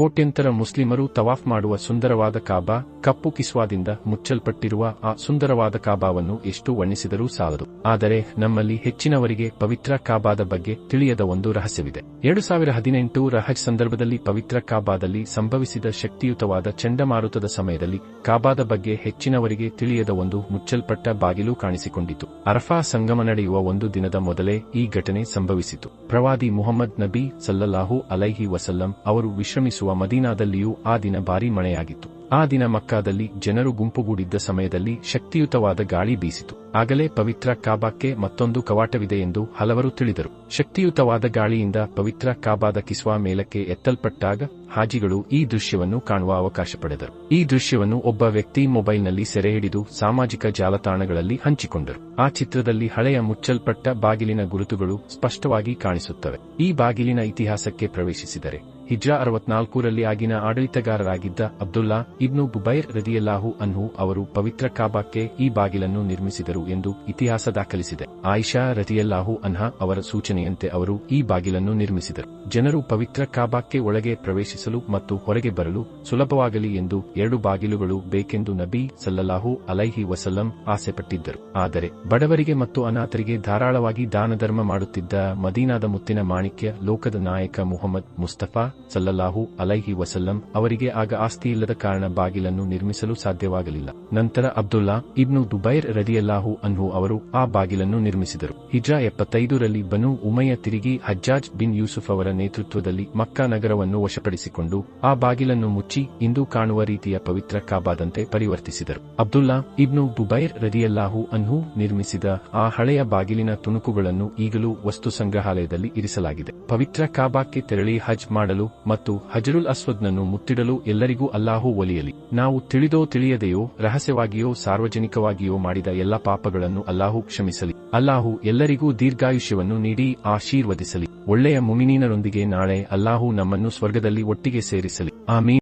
ಕೋಟ್ಯಂತರ ಮುಸ್ಲಿಮರು ತವಾಫ್ ಮಾಡುವ ಸುಂದರವಾದ ಕಾಬಾ, ಕಪ್ಪು ಕಿಸ್ವಾದಿಂದ ಮುಚ್ಚಲ್ಪಟ್ಟಿರುವ ಆ ಸುಂದರವಾದ ಕಾಬಾವನ್ನು ಎಷ್ಟು ವರ್ಣಿಸಿದರೂ ಸಾಲದು. ಆದರೆ ನಮ್ಮಲ್ಲಿ ಹೆಚ್ಚಿನವರಿಗೆ ಪವಿತ್ರ ಕಾಬಾದ ಬಗ್ಗೆ ತಿಳಿಯದ ಒಂದು ರಹಸ್ಯವಿದೆ. ಎರಡು ಸಾವಿರ ಹದಿನೆಂಟು ರಹಜ್ ಸಂದರ್ಭದಲ್ಲಿ ಪವಿತ್ರ ಕಾಬಾದಲ್ಲಿ ಸಂಭವಿಸಿದ ಶಕ್ತಿಯುತವಾದ ಚಂಡಮಾರುತದ ಸಮಯದಲ್ಲಿ ಕಾಬಾದ ಬಗ್ಗೆ ಹೆಚ್ಚಿನವರಿಗೆ ತಿಳಿಯದ ಒಂದು ಮುಚ್ಚಲ್ಪಟ್ಟ ಬಾಗಿಲು ಕಾಣಿಸಿಕೊಂಡಿತು. ಅರಫಾ ಸಂಗಮ ನಡೆಯುವ ಒಂದು ದಿನದ ಮೊದಲೇ ಈ ಘಟನೆ ಸಂಭವಿಸಿತು. ಪ್ರವಾದಿ ಮುಹಮ್ಮದ್ ನಬಿ ಸಲ್ಲಲ್ಲಾಹು ಅಲೈಹಿ ವಸಲ್ಲಂ ಅವರು ವಿಶ್ರಮಿಸುವ ಮದೀನಾದಲ್ಲಿಯೂ ಆ ದಿನ ಭಾರೀ ಮಳೆಯಾಗಿತ್ತು. ಆ ದಿನ ಮಕ್ಕಾದಲ್ಲಿ ಜನರು ಗುಂಪುಗೂಡಿದ್ದ ಸಮಯದಲ್ಲಿ ಶಕ್ತಿಯುತವಾದ ಗಾಳಿ ಬೀಸಿತು. ಆಗಲೇ ಪವಿತ್ರ ಕಾಬಾಕ್ಕೆ ಮತ್ತೊಂದು ಕವಾಟವಿದೆ ಎಂದು ಹಲವರು ತಿಳಿದರು. ಶಕ್ತಿಯುತವಾದ ಗಾಳಿಯಿಂದ ಪವಿತ್ರ ಕಾಬಾದ ಕಿಸ್ವಾ ಮೇಲಕ್ಕೆ ಎತ್ತಲ್ಪಟ್ಟಾಗ ಹಾಜಿಗಳು ಈ ದೃಶ್ಯವನ್ನು ಕಾಣುವ ಅವಕಾಶ ಪಡೆದರು. ಈ ದೃಶ್ಯವನ್ನು ಒಬ್ಬ ವ್ಯಕ್ತಿ ಮೊಬೈಲ್ನಲ್ಲಿ ಸೆರೆ ಹಿಡಿದು ಸಾಮಾಜಿಕ ಜಾಲತಾಣಗಳಲ್ಲಿ ಹಂಚಿಕೊಂಡರು. ಆ ಚಿತ್ರದಲ್ಲಿ ಹಳೆಯ ಮುಚ್ಚಲ್ಪಟ್ಟ ಬಾಗಿಲಿನ ಗುರುತುಗಳು ಸ್ಪಷ್ಟವಾಗಿ ಕಾಣಿಸುತ್ತವೆ. ಈ ಬಾಗಿಲಿನ ಇತಿಹಾಸಕ್ಕೆ ಪ್ರವೇಶಿಸಿದರೆ ಹಿಜ್ರಾ ಅರವತ್ನಾಲ್ಕೂರಲ್ಲಿ ಆಗಿನ ಆಡಳಿತಗಾರರಾಗಿದ್ದ ಅಬ್ದುಲ್ಲಾ ಇಬ್ನು ಬುಬೈರ್ ರದಿಯಲ್ಲಾಹು ಅನ್ಹು ಅವರು ಪವಿತ್ರ ಕಾಬಾಕ್ಕೆ ಈ ಬಾಗಿಲನ್ನು ನಿರ್ಮಿಸಿದರು ಎಂದು ಇತಿಹಾಸ ದಾಖಲಿಸಿದೆ. ಆಯಿಷಾ ರದಿಯಲ್ಲಾಹು ಅನ್ಹಾ ಅವರ ಸೂಚನೆಯಂತೆ ಅವರು ಈ ಬಾಗಿಲನ್ನು ನಿರ್ಮಿಸಿದರು. ಜನರು ಪವಿತ್ರ ಕಾಬಾಕ್ಕೆ ಒಳಗೆ ಪ್ರವೇಶಿಸಲು ಮತ್ತು ಹೊರಗೆ ಬರಲು ಸುಲಭವಾಗಲಿ ಎಂದು ಎರಡು ಬಾಗಿಲುಗಳು ಬೇಕೆಂದು ನಬಿ ಸಲ್ಲಲ್ಲಾಹು ಅಲೈಹಿ ವಸಲ್ಲಂ ಆಸೆಪಟ್ಟಿದ್ದರು. ಆದರೆ ಬಡವರಿಗೆ ಮತ್ತು ಅನಾಥರಿಗೆ ಧಾರಾಳವಾಗಿ ದಾನಧರ್ಮ ಮಾಡುತ್ತಿದ್ದ ಮದೀನಾದ ಮುತ್ತಿನ ಮಾಣಿಕ್ಯ ಲೋಕದ ನಾಯಕ ಮುಹಮ್ಮದ್ ಮುಸ್ತಫಾ ಸಲ್ಲಲ್ಲಾಹು ಅಲೈಹಿ ವಸಲ್ಲಂ, ಅವರಿಗೆ ಆಗ ಆಸ್ತಿ ಇಲ್ಲದ ಕಾರಣ ಬಾಗಿಲನ್ನು ನಿರ್ಮಿಸಲು ಸಾಧ್ಯವಾಗಲಿಲ್ಲ. ನಂತರ ಅಬ್ದುಲ್ಲಾ ಇಬ್ನು ದುಬೈರ್ ರದಿಯಲ್ಲಾಹು ಅನ್ಹು ಅವರು ಆ ಬಾಗಿಲನ್ನು ನಿರ್ಮಿಸಿದರು. ಹಿಜ್ರಾ ಎಪ್ಪತ್ತೈದರಲ್ಲಿ ಬನು ಉಮಯ್ಯ ತಿರುಗಿ ಹಜ್ಜಾಜ್ ಬಿನ್ ಯೂಸುಫ್ ಅವರ ನೇತೃತ್ವದಲ್ಲಿ ಮಕ್ಕಾ ನಗರವನ್ನು ವಶಪಡಿಸಿಕೊಂಡು ಆ ಬಾಗಿಲನ್ನು ಮುಚ್ಚಿ ಇಂದು ಕಾಣುವ ರೀತಿಯ ಪವಿತ್ರ ಕಾಬಾದಂತೆ ಪರಿವರ್ತಿಸಿದರು. ಅಬ್ದುಲ್ಲಾ ಇಬ್ನು ದುಬೈರ್ ರದಿಯಲ್ಲಾಹು ಅನ್ಹು ನಿರ್ಮಿಸಿದ ಆ ಹಳೆಯ ಬಾಗಿಲಿನ ತುಣುಕುಗಳನ್ನು ಈಗಲೂ ವಸ್ತು ಸಂಗ್ರಹಾಲಯದಲ್ಲಿ ಇರಿಸಲಾಗಿದೆ. ಪವಿತ್ರ ಕಾಬಾಕ್ಕೆ ತೆರಳಿ ಹಜ್ ಮಾಡಲು ಮತ್ತು ಹಜರುಲ್ ಅಸ್ವದ್ನನ್ನು ಮುತ್ತಿಡಲು ಎಲ್ಲರಿಗೂ ಅಲ್ಲಾಹು ಒಲಿಯಲಿ. ನಾವು ತಿಳಿದೋ ತಿಳಿಯದೆಯೋ, ರಹಸ್ಯವಾಗಿಯೋ, ಸಾರ್ವಜನಿಕವಾಗಿಯೋ ಮಾಡಿದ ಎಲ್ಲ ಪಾಪಗಳನ್ನು ಅಲ್ಲಾಹು ಕ್ಷಮಿಸಲಿ. ಅಲ್ಲಾಹು ಎಲ್ಲರಿಗೂ ದೀರ್ಘಾಯುಷ್ಯವನ್ನು ನೀಡಿ ಆಶೀರ್ವದಿಸಲಿ. ಒಳ್ಳೆಯ ಮುಮಿನೀನರೊಂದಿಗೆ ನಾಳೆ ಅಲ್ಲಾಹು ನಮ್ಮನ್ನು ಸ್ವರ್ಗದಲ್ಲಿ ಒಟ್ಟಿಗೆ ಸೇರಿಸಲಿ. ಆಮೀನ್.